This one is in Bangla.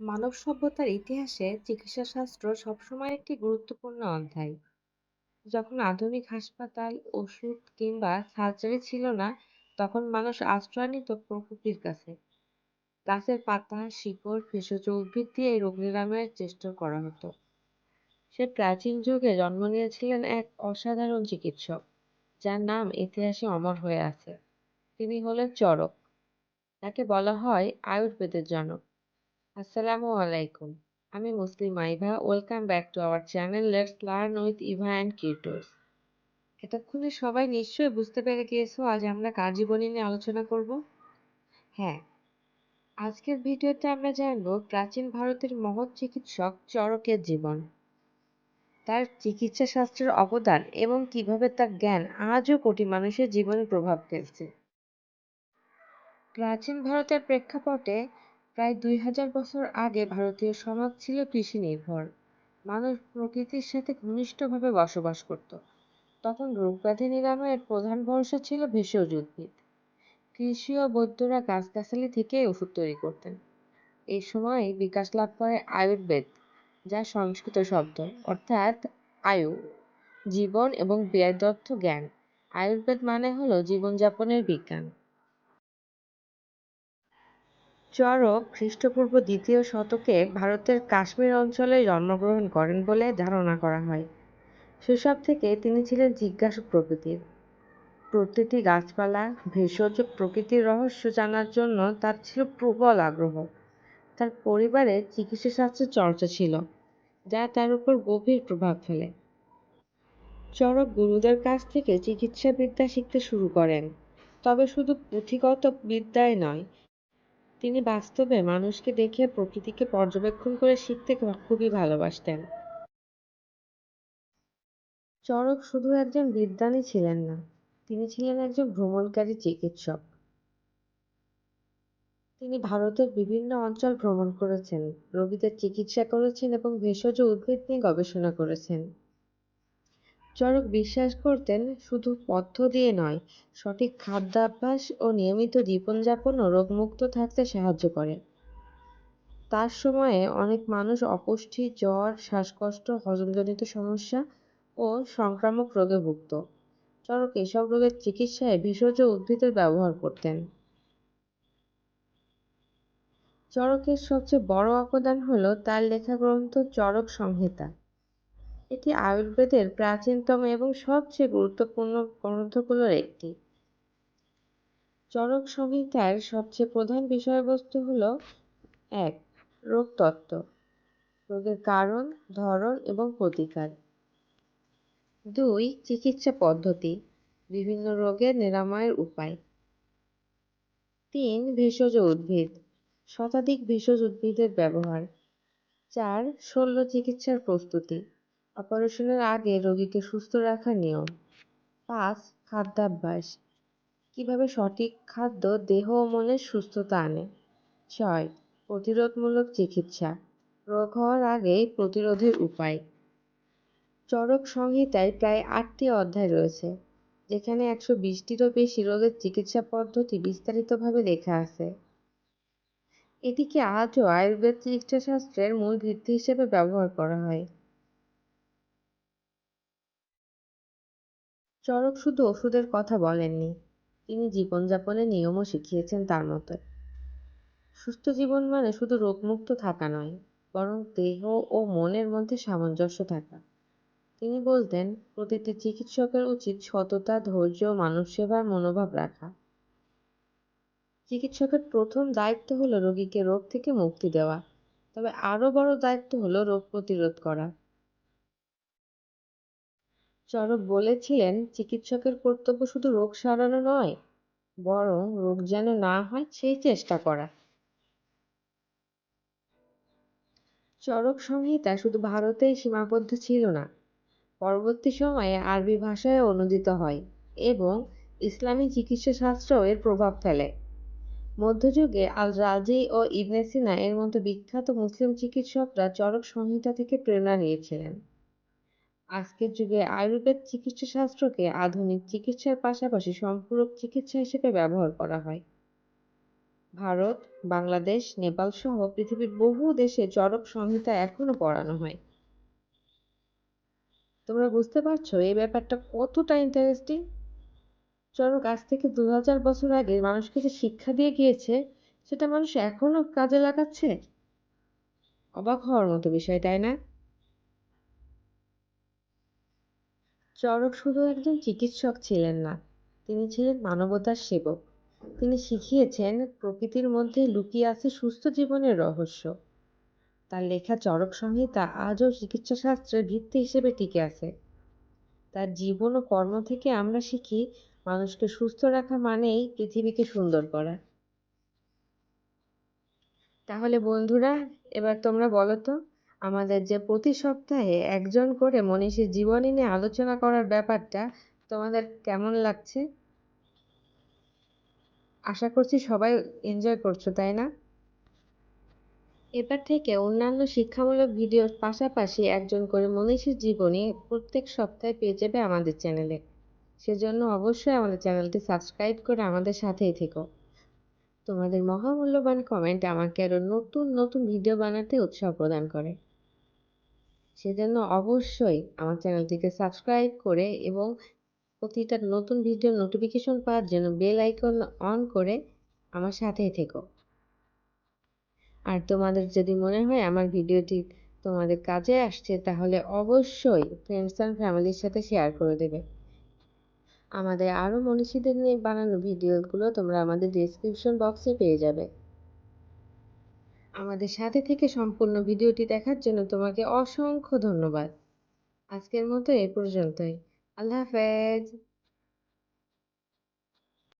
মানব সভ্যতার ইতিহাসে চিকিৎসাশাস্ত্র সবসময় একটি গুরুত্বপূর্ণ অধ্যায়। যখন আধুনিক হাসপাতাল, ওষুধ কিংবা সার্জারি ছিল না, তখন মানুষ আশ্রয় নিত প্রকৃতির কাছে। গাছের পাতা, শিকড়, ভেষজ উদ্ভিদ দিয়ে রোগ নিরাময়ের চেষ্টা করা হতো। সে প্রাচীন যুগে জন্ম নিয়েছিলেন এক অসাধারণ চিকিৎসক, যার নাম ইতিহাসে অমর হয়ে আছে। তিনি হলেন চরক। তাকে বলা হয় আয়ুর্বেদের জনক। আসসালামু আলাইকুম। আমি Muslim Aiva, welcome back to our channel. Let's learn with Eva and কিউটোস এতক্ষণে সবাই নিশ্চয়ই বুঝতে পেরে গিয়েছো, আজ আমরা কার নিয়ে আলোচনা করব? হ্যাঁ আজকের ভিডিওতে আমরা জানব প্রাচীন ভারতের মহৎ চিকিৎসক চরকের জীবন। তার চিকিৎসা শাস্ত্রের অবদান এবং কীভাবে তার জ্ঞান আজও কোটি মানুষের জীবনে প্রভাব ফেলছে। প্রাচীন ভারতের প্রেক্ষাপটে প্রায় দুই হাজার বছর আগে ভারতীয় সমাজ ছিল কৃষি নির্ভর মানুষ প্রকৃতির সাথে ঘনিষ্ঠভাবে বসবাস করত। তখন রোগব্যাধি নিরাময়ের প্রধান ভরসা ছিল ভেষজ উদ্ভিদ। কৃষি ও বৈদ্যরা গাছগাছালি থেকে ওষুধ তৈরি করতেন। এই সময় বিকাশ লাভ করে আয়ুর্বেদ, যা সংস্কৃত শব্দ, অর্থাৎ আয়ু, জীবন এবং ব্যয়দত্ত জ্ঞান। আয়ুর্বেদ মানে হলো জীবনযাপনের বিজ্ঞান। চরক খ্রিস্টপূর্ব দ্বিতীয় শতকে ভারতের কাশ্মীর অঞ্চলে জন্মগ্রহণ করেন বলে ধারণা করা হয়। সেসব থেকে তিনি ছিলেন জিজ্ঞাসু প্রকৃতির। প্রতিটি গাছপালা, ভেষজ প্রকৃতির রহস্য জানার জন্য তার ছিল প্রবল আগ্রহ। তার পরিবারে চিকিৎসা শাস্ত্রের চর্চা ছিল, যা তার উপর গভীর প্রভাব ফেলে। চরক গুরুদের কাছ থেকে চিকিৎসা বিদ্যা শিখতে শুরু করেন, তবে শুধু পুঁথিগত বিদ্যায় নয় তিনি বাস্তবে মানুষকে দেখে প্রকৃতিকে পর্যবেক্ষণ করে শিখতে খুবই ভালোবাসতেন। চরক শুধু একজন বিদ্বানই ছিলেন না, তিনি ছিলেন একজন ভ্রমণকারী চিকিৎসক। তিনি ভারতের বিভিন্ন অঞ্চল ভ্রমণ করেছেন, রোগীদের চিকিৎসা করেছেন এবং ভেষজ উদ্ভিদ নিয়ে গবেষণা করেছেন। চরক বিশ্বাস করতেন শুধু পথ্য দিয়ে নয়, সঠিক খাদ্যাভ্যাস ও নিয়মিত জীবনযাপনও রোগমুক্ত থাকতে সাহায্য করে। তার সময়ে অনেক মানুষ অপুষ্টি, জ্বর, শ্বাসকষ্ট, হজমজনিত সমস্যা ও সংক্রামক রোগে ভুগত। চরক এসব রোগের চিকিৎসায় ভেষজ উদ্ভিদের ব্যবহার করতেন। চরকের সবচেয়ে বড় অবদান হল তার লেখা গ্রন্থ চরক সংহিতা। এটি আয়ুর্বেদের প্রাচীনতম এবং সবচেয়ে গুরুত্বপূর্ণ গ্রন্থগুলোর একটি। চরক সংহিতার সবচেয়ে প্রধান বিষয়বস্তু হল, এক, রোগতত্ত্ব, রোগের কারণ, ধরন এবং প্রতিকার। দুই, চিকিৎসা পদ্ধতি, বিভিন্ন রোগের নিরাময়ের উপায়। তিন, ভেষজ উদ্ভিদ, শতাধিক ভেষজ উদ্ভিদের ব্যবহার। চার, শল্য চিকিৎসার প্রস্তুতি। অপারেশনের আগে রোগীকে সুস্থ রাখার নিয়ম। পাঁচ, খাদ্যাভ্যাস। কীভাবে সঠিক খাদ্য দেহ ও মনের সুস্থতা আনে? ছয়, প্রতিরোধমূলক চিকিৎসা। রোগ হওয়ার আগে প্রতিরোধের উপায়। চরক সংহিতায় প্রায় আটটি অধ্যায় রয়েছে, যেখানে একশো বিশটিরও বেশি রোগের চিকিৎসা পদ্ধতি বিস্তারিতভাবে লেখা আছে। এটিকে আজও আয়ুর্বেদ চিকিৎসাশাস্ত্রের মূল ভিত্তি হিসেবে ব্যবহার করা হয়। চরক শুধু ওষুধের কথা বলেননি। তিনি জীবনযাপনের নিয়মও শিখিয়েছেন তার মতো। সুস্থ জীবন মানে শুধু রোগমুক্ত থাকা নয়, বরং দেহ ও মনের মধ্যে সামঞ্জস্য থাকা। তিনি বলতেন, প্রতিটি চিকিৎসকের উচিত সততা, ধৈর্য মানব সেবার মনোভাব রাখা। চিকিৎসকের প্রথম দায়িত্ব হলো রোগীকে রোগ থেকে মুক্তি দেওয়া, তবে আরও বড় দায়িত্ব হলো রোগ প্রতিরোধ করা। চরক বলেছিলেন, চিকিৎসকের কর্তব্য শুধু রোগ সারানো নয়, বরং রোগ যেন না হয় সেই চেষ্টা করা। চরক সংহিতা শুধু ভারতেই সীমাবদ্ধ ছিল না, পরবর্তী সময়ে আরবি ভাষায় অনুদিত হয় এবং ইসলামী চিকিৎসা শাস্ত্রেও এর প্রভাব ফেলে। মধ্যযুগে আল রাজি ও ইবনে সিনা এর মতো বিখ্যাত মুসলিম চিকিৎসকরা চরক সংহিতা থেকে প্রেরণা নিয়েছিলেন। আজকের যুগে আয়ুর্বেদ চিকিৎসা শাস্ত্রকে আধুনিক চিকিৎসার পাশাপাশি সম্পূরক চিকিৎসা হিসেবে ব্যবহার করা হয় ভারত, বাংলাদেশ, নেপাল সহ পৃথিবীর বহু দেশে চরক সংহিতা এখনও পড়ানো হয়। তোমরা বুঝতে পারছ এই ব্যাপারটা কতটা ইন্টারেস্টিং? চরক আজ থেকে দু হাজার বছর আগে মানুষকে যে শিক্ষা দিয়ে গিয়েছে সেটা মানুষ এখনও কাজে লাগাচ্ছে অবাক হওয়ার মতো বিষয় তাই না চরক শুধু একজন চিকিৎসক ছিলেন না, তিনি ছিলেন মানবতার সেবক। তিনি শিখিয়েছেন, প্রকৃতির মধ্যে লুকিয়ে আছে সুস্থ জীবনের রহস্য। তার লেখা চরক সংহিতা আজও চিকিৎসা শাস্ত্রের ভিত্তি হিসেবে টিকে আছে। তার জীবন ও কর্ম থেকে আমরা শিখি, মানুষকে সুস্থ রাখা মানেই পৃথিবীকে সুন্দর করা। তাহলে বন্ধুরা, এবার তোমরা বলো তো আমাদের যে প্রতি সপ্তাহে একজন করে মনীষীর জীবনী নিয়ে আলোচনা করার ব্যাপারটা তোমাদের কেমন লাগছে? আশা করছি সবাই এনজয় করছ, তাই না? এবার থেকে অন্যান্য শিক্ষামূলক ভিডিওর পাশাপাশি একজন করে মনীষীর জীবনী প্রত্যেক সপ্তাহে পেয়ে যাবে আমাদের চ্যানেলে সেজন্য অবশ্যই আমাদের চ্যানেলটি সাবস্ক্রাইব করে আমাদের সাথেই থেকো। তোমাদের মহামূল্যবান কমেন্ট আমাকে আরও নতুন নতুন ভিডিও বানাতে উৎসাহ প্রদান করে। সেজন্য অবশ্যই আমার চ্যানেলটিকে সাবস্ক্রাইব করে এবং প্রতিটা নতুন ভিডিওর নোটিফিকেশন পাওয়ার জন্য বেল আইকন অন করে আমার সাথেই থেকো। আর তোমাদের যদি মনে হয় আমার ভিডিওটি তোমাদের কাজে আসছে, তাহলে অবশ্যই ফ্রেন্ডস অ্যান্ড ফ্যামিলির সাথে শেয়ার করে দেবে। আমাদের আরও মনীষীদের নিয়ে বানানো ভিডিওগুলো তোমরা আমাদের ডিসক্রিপশন বক্সে পেয়ে যাবে। আমাদের সাথে থেকে সম্পূর্ণ ভিডিওটি দেখার জন্য তোমাকে অসংখ্য ধন্যবাদ। আজকের মতো এ পর্যন্তই। আল্লাহ হাফেজ।